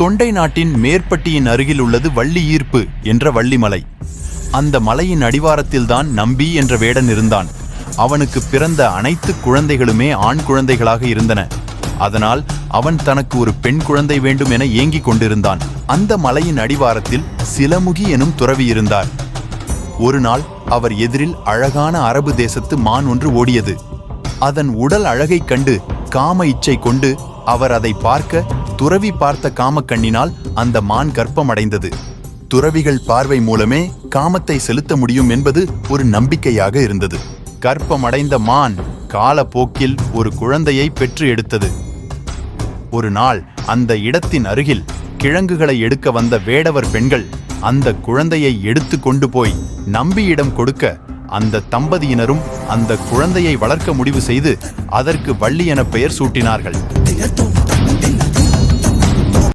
தொண்டை நாட்டின் மேற்பட்டியின் அருகில் உள்ளது வள்ளி ஈர்ப்பு என்ற வள்ளிமலை. அந்த மலையின் அடிவாரத்தில்தான் நம்பி என்ற வேடன் இருந்தான். அவனுக்கு பிறந்த அனைத்து குழந்தைகளுமே ஆண் குழந்தைகளாக இருந்தன. அதனால் அவன் தனக்கு ஒரு பெண் குழந்தை வேண்டும் என ஏங்கிக் கொண்டிருந்தான். அந்த மலையின் அடிவாரத்தில் சிலமுகி எனும் துறவி இருந்தார். ஒரு நாள் அவர் எதிரில் அழகான அரபு தேசத்து மான் ஒன்று ஓடியது. அதன் உடல் அழகைக் கண்டு காம இச்சை கொண்டு அவர் அதை பார்க்க துறவி பார்த்த காமக்கண்ணினால் அந்த மான் கர்ப்பமடைந்தது. துறவிகள் பார்வை மூலமே காமத்தை செலுத்த முடியும் என்பது ஒரு நம்பிக்கையாக இருந்தது. கர்ப்பமடைந்த மான் காலப்போக்கில் ஒரு குழந்தையை பெற்று எடுத்தது. ஒரு நாள் அந்த இடத்தின் அருகில் கிழங்குகளை எடுக்க வந்த வேடவர் பெண்கள் அந்த குழந்தையை எடுத்து கொண்டு போய் நம்பியிடம் கொடுக்க அந்த தம்பதியினரும் அந்த குழந்தையை வளர்க்க முடிவு செய்து அதற்கு வள்ளி என பெயர் சூட்டினார்கள்.